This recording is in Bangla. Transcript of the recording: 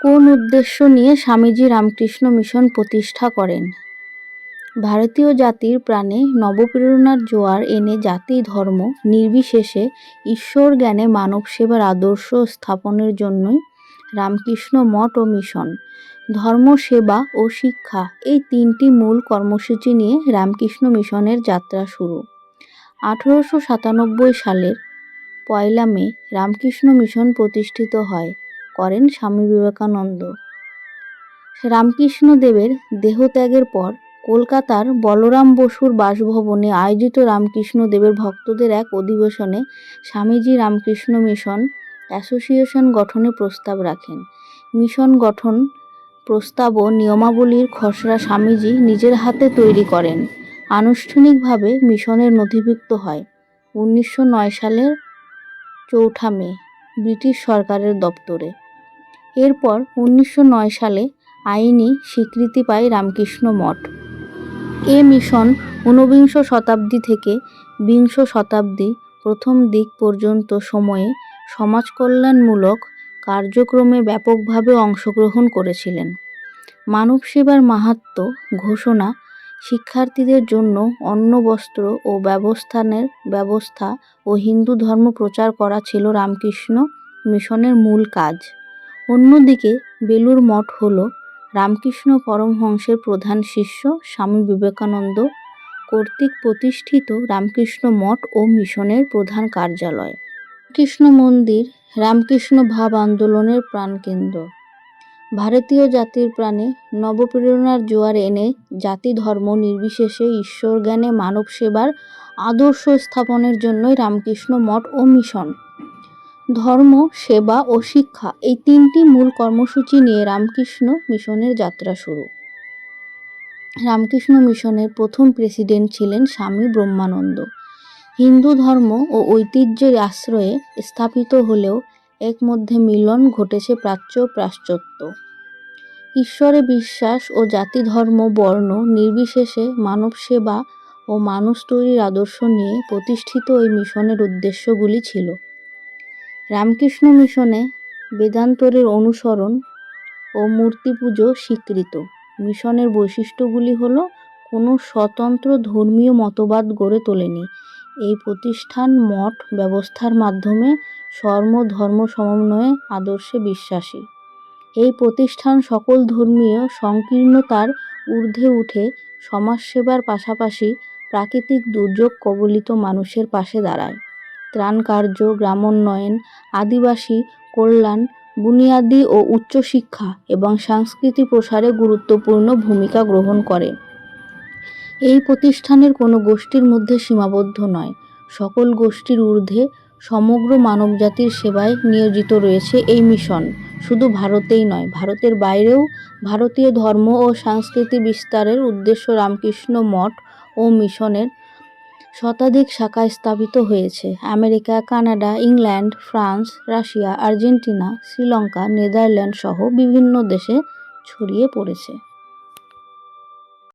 কোন উদ্দেশ্য নিয়ে স্বামীজি রামকৃষ্ণ মিশন প্রতিষ্ঠা করেন? ভারতীয় জাতির প্রাণে নবপ্রেরণার জোয়ার এনে জাতি ধর্ম নির্বিশেষে ঈশ্বর জ্ঞানে মানব সেবার আদর্শ স্থাপনের জন্যই রামকৃষ্ণ মঠ ও মিশন, ধর্ম সেবা ও শিক্ষা এই তিনটি মূল কর্মসূচি নিয়ে রামকৃষ্ণ মিশনের যাত্রা শুরু। আঠেরোশো সাতানব্বই সালের পয়লা মে রামকৃষ্ণ মিশন প্রতিষ্ঠিত হয়। করেন স্বামী বিবেকানন্দ। রামকৃষ্ণ দেবের দেহত্যাগের পর কলকাতার বলরাম বসুর বাসভবনে আয়োজিত রামকৃষ্ণ দেবের ভক্তদের এক অধিবেশনে স্বামীজি রামকৃষ্ণ মিশন অ্যাসোসিয়েশন গঠনে প্রস্তাব রাখেন। মিশন গঠন প্রস্তাব ও নিয়মাবলীর খসড়া স্বামীজি নিজের হাতে তৈরি করেন। আনুষ্ঠানিকভাবে মিশনের নথিভুক্ত হয় উনিশশো নয় সালের চৌঠা মে ব্রিটিশ সরকারের দপ্তরে। এরপর উনিশশো নয় সালে আইনি স্বীকৃতি পায় রামকৃষ্ণ মঠ। এ মিশন ঊনবিংশ শতাব্দী থেকে বিংশ শতাব্দী প্রথম দিক পর্যন্ত সময়ে সমাজকল্যাণমূলক কার্যক্রমে ব্যাপকভাবে অংশগ্রহণ করেছিলেন। মানব সেবার মাহাত্ম্য ঘোষণা শিক্ষার্থীদের জন্য অন্ন, বস্ত্র ও ব্যবস্থানের ব্যবস্থা ও হিন্দু ধর্ম প্রচার করা ছিল রামকৃষ্ণ মিশনের মূল কাজ। অন্যদিকে বেলুর মঠ হল রামকৃষ্ণ পরমহংসের প্রধান শিষ্য স্বামী বিবেকানন্দ কর্তৃক প্রতিষ্ঠিত রামকৃষ্ণ মঠ ও মিশনের প্রধান কার্যালয়। কৃষ্ণ মন্দির রামকৃষ্ণ ভাব আন্দোলনের প্রাণকেন্দ্র। ভারতীয় জাতির প্রাণে নবপ্রেরণার জোয়ার এনে জাতি ধর্ম নির্বিশেষে ঈশ্বর জ্ঞানে মানব সেবার আদর্শ স্থাপনের জন্যই রামকৃষ্ণ মঠ ও মিশন ধর্ম, সেবা ও শিক্ষা এই তিনটি মূল কর্মসূচি নিয়ে রামকৃষ্ণ মিশনের যাত্রা শুরু। রামকৃষ্ণ মিশনের প্রথম প্রেসিডেন্ট ছিলেন স্বামী ব্রহ্মানন্দ। হিন্দু ধর্ম ও ঐতিহ্যের আশ্রয়ে স্থাপিত হলেও এক মধ্যে মিলন ঘটেছে প্রাচ্য পাশ্চাত্য। ঈশ্বরে বিশ্বাস ও জাতি ধর্ম বর্ণ নির্বিশেষে মানব সেবা ও মানুষ তৈরির আদর্শ নিয়ে প্রতিষ্ঠিত এই মিশনের উদ্দেশ্যগুলি ছিল। রামকৃষ্ণ মিশনে বেদান্তরের অনুসরণ ও মূর্তি পুজো স্বীকৃত। মিশনের বৈশিষ্ট্যগুলি হল কোনো স্বতন্ত্র ধর্মীয় মতবাদ গড়ে তোলেনি। এই প্রতিষ্ঠান মঠ ব্যবস্থার মাধ্যমে সর্ম ধর্ম সমন্বয়ে আদর্শে বিশ্বাসী। এই প্রতিষ্ঠান সকল ধর্মীয় সংকীর্ণতার ঊর্ধ্বে উঠে সমাজসেবার পাশাপাশি প্রাকৃতিক দুর্যোগ কবলিত মানুষের পাশে দাঁড়ায়। ত্রাণ কার্য গ্রামোন্নয়ন, আদিবাসী, কল্যাণ, বুনিয়াদি ও উচ্চশিক্ষা এবং সংস্কৃতি প্রসারে গুরুত্বপূর্ণ ভূমিকা গ্রহণ করে। এই প্রতিষ্ঠানের কোনো গোষ্ঠীর মধ্যে সীমাবদ্ধ নয়। সকল গোষ্ঠীর ঊর্ধ্বে সমগ্র মানবজাতির সেবায় নিয়োজিত রয়েছে এই মিশন। শুধু ভারতেই নয়, ভারতের বাইরেও ভারতীয় ধর্ম ও সংস্কৃতি বিস্তারের উদ্দেশ্য রামকৃষ্ণ মঠ ও মিশনের শতাধিক শাখা স্থাপিত হয়েছে। America, Canada, England, France, Russia, Argentina, Sri Lanka, Netherland সহ বিভিন্ন দেশে ছড়িয়ে পড়েছে।